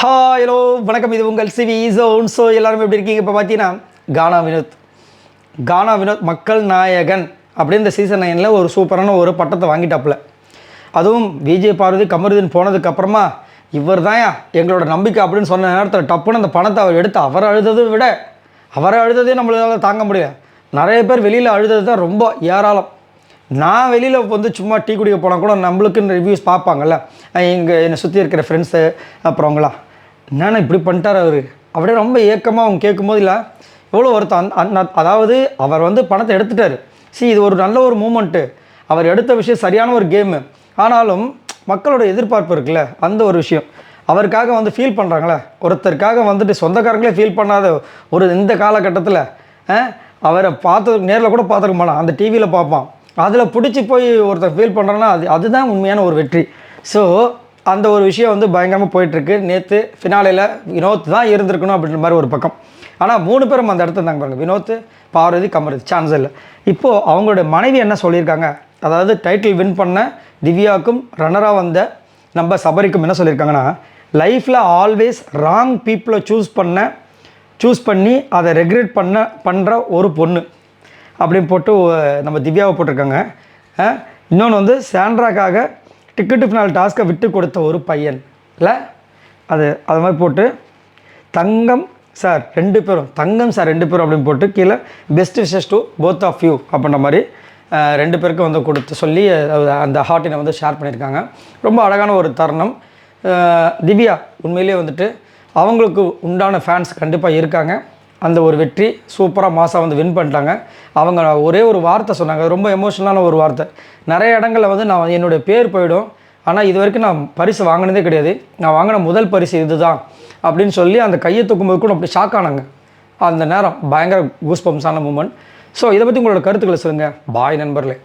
ஹா ஹலோ வணக்கம். இது உங்கள் சிவி ஜோன் ஸோ எல்லாரும் எப்படி இருக்கீங்க? இப்போ பார்த்தீங்கன்னா கானா வினோத் கானா வினோத் மக்கள் நாயகன் அப்படின்னு இந்த சீசன் நைனில் ஒரு சூப்பரான ஒரு பட்டத்தை வாங்கிட்டாப்புல. அதுவும் விஜய் பார்வதி கமருதீன் போனதுக்கப்புறமா இவர் தான் எங்களோட நம்பிக்கை அப்படின்னு சொன்ன நேரத்தில் டப்புன்னு அந்த பணத்தை அவர் எடுத்து அவர் அழுததை விட அவரை அழுததே நம்மளால் தாங்க முடியல. நிறைய பேர் வெளியில் அழுதது தான் ரொம்ப ஏராளம். நான் வெளியில் வந்து சும்மா டீ குடிக்க போனால் கூட நம்மளுக்குன்னு ரிவ்யூஸ் பார்ப்பாங்கல்ல. இங்கே என்னை சுற்றி இருக்கிற ஃப்ரெண்ட்ஸு அப்புறவங்களாம் அவங்களாம் இப்படி பண்ணிட்டார் அவர்? அப்படியே ரொம்ப ஏக்கமாக அவங்க கேட்கும்போது இல்லை எவ்வளோ வருத்தம். அந் அந்த அதாவது அவர் வந்து பணத்தை எடுத்துட்டார். see இது ஒரு நல்ல ஒரு மூமெண்ட்டு அவர் எடுத்த விஷயம் சரியான ஒரு கேமு ஆனாலும் மக்களோட எதிர்பார்ப்பு இருக்குல்ல அந்த ஒரு விஷயம். அவருக்காக வந்து ஃபீல் பண்ணுறாங்களே ஒருத்தருக்காக வந்துட்டு சொந்தக்காரங்களே ஃபீல் பண்ணாத ஒரு இந்த காலகட்டத்தில் அவரை பார்த்ததுக்கு நேரில் கூட பார்த்துருக்க மாட்டான். அந்த டிவியில் பார்ப்பான். அதில் பிடிச்சி போய் ஒருத்தர் ஃபீல் பண்ணுறேன்னா அது அதுதான் உண்மையான ஒரு வெற்றி. ஸோ அந்த ஒரு விஷயம் வந்து பயங்கரமாக போயிட்டுருக்கு. நேற்று ஃபினாலையில் வினோத் தான் இருந்திருக்கணும் அப்படின்ற மாதிரி ஒரு பக்கம். ஆனால் மூணு பேரும் அந்த இடத்துல இருந்தாங்க பாருங்கள் வினோத் பார்வதி கமருதி. சான்ஸ் இல்லை. இப்போது அவங்களோட மனைவி என்ன சொல்லியிருக்காங்க? அதாவது டைட்டில் வின் பண்ண திவ்யாவுக்கும் ரன்னராக வந்த நம்ம சபரிக்கும் என்ன சொல்லியிருக்காங்கன்னா லைஃப்பில் ஆல்வேஸ் ராங் பீப்புளை சூஸ் பண்ண சூஸ் பண்ணி அதை ரெக்ரெட் பண்ண பண்ணுற ஒரு பொண்ணு. அப்படின்னு போட்டு நம்ம திவ்யாவை போட்டிருக்காங்க. இன்னொன்று வந்து சாண்ட்ராக்காக டிக்கெட்டு ஃபினால் டாஸ்க்கை விட்டு கொடுத்த ஒரு பையன். இல்லை அது அது மாதிரி போட்டு தங்கம் சார் ரெண்டு பேரும் தங்கம் சார் ரெண்டு பேரும் அப்படின்னு போட்டு கீழே best wishes to both of you அப்படின்ற மாதிரி ரெண்டு பேருக்கும் வந்து கொடுத்து சொல்லி அந்த ஹார்ட்டினை வந்து ஷேர் பண்ணியிருக்காங்க. ரொம்ப அழகான ஒரு தருணம். திவ்யா உண்மையிலேயே வந்துட்டு அவங்களுக்கு உண்டான ஃபேன்ஸ் கண்டிப்பாக இருக்காங்க. அந்த ஒரு வெற்றி சூப்பராக மாசா வந்து வின் பண்ணிட்டாங்க. அவங்க ஒரே ஒரு வார்த்தை சொன்னாங்க. ரொம்ப எமோஷனலான ஒரு வார்த்தை. நிறைய இடங்களில் வந்து நான் என்னுடைய பேர் போயிடும். ஆனால் இது வரைக்கும் நான் பரிசு வாங்கினதே கிடையாது. நான் வாங்கின முதல் பரிசு இதுதான் அப்படின்னு சொல்லி அந்த கையை தூக்கும்போது கூட அப்படி ஷாக் ஆனாங்க. அந்த நேரம் பயங்கர கூஸ் பம்ஸான மூமெண்ட் ஸோ இதை பற்றி உங்களோட கருத்துக்களை சொல்லுங்கள் பாய் நண்பர்களே.